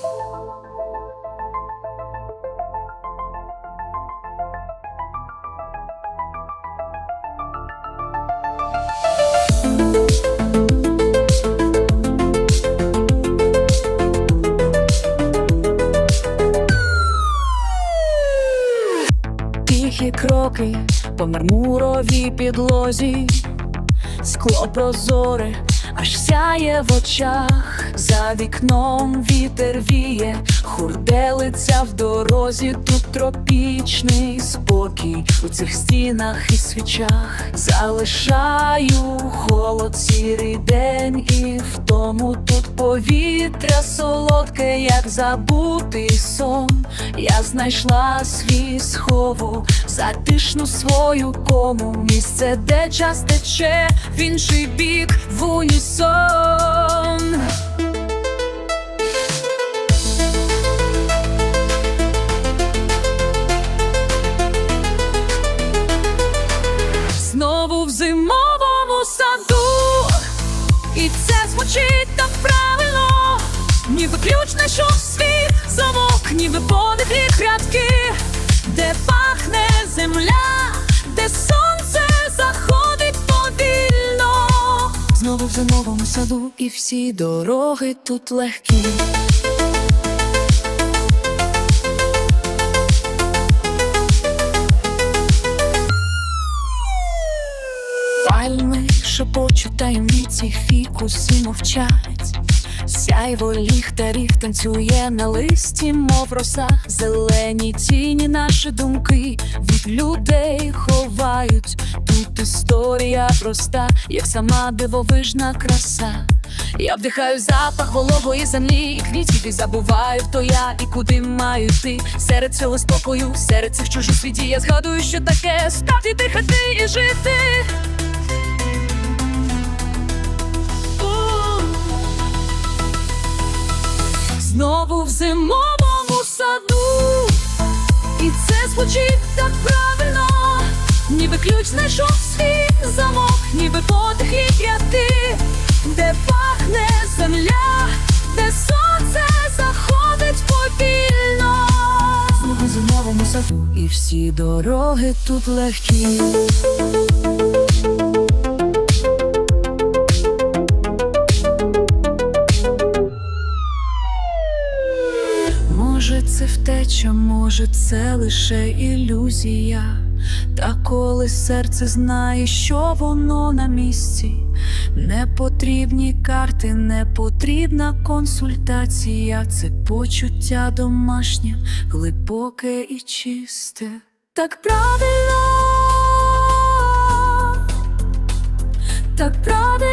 Тихі кроки по мармуровій підлозі, скло прозоре, аж сяє в очах, за вікном вітер віє, хурделиця в дорозі, тут тропічний спокій у цих стінах і свічах. Залишаю холод сірий день і в тому тут повітря солодке, як забутий сон. Я знайшла свій схову, затишну свою кому, місце, де час тече в інший бік і це звучить так правильно, ніби ключ знайшов свій замок, ніби подих і де пахне земля, де сонце заходить повільно. Знову в зимовому саду, і всі дороги тут легкі. Пальми шепочуть таємниці, фікуси мовчать. Сяйво ліхтарів танцює на листі, мов роса, зелені тіні, наші думки від людей ховають. Тут історія проста, як сама дивовижна краса. Я вдихаю запах вологої землі і квітів і забуваю, хто я і куди маю йти. Серед цього спокою, серед цих чужих світі я згадую, що таке стати, дихати і жити. Знову в зимовому саду, і це звучить так правильно, ніби ключ знайшов свій замок, ніби подих і де пахне земля, де сонце заходить повільно. Знову зимовому саду, і всі дороги тут легкі. Втеча, може, це лише ілюзія. Та коли серце знає, що воно на місці, не потрібні карти, не потрібна консультація. Це почуття домашнє, глибоке і чисте. Так правильно, так правильно.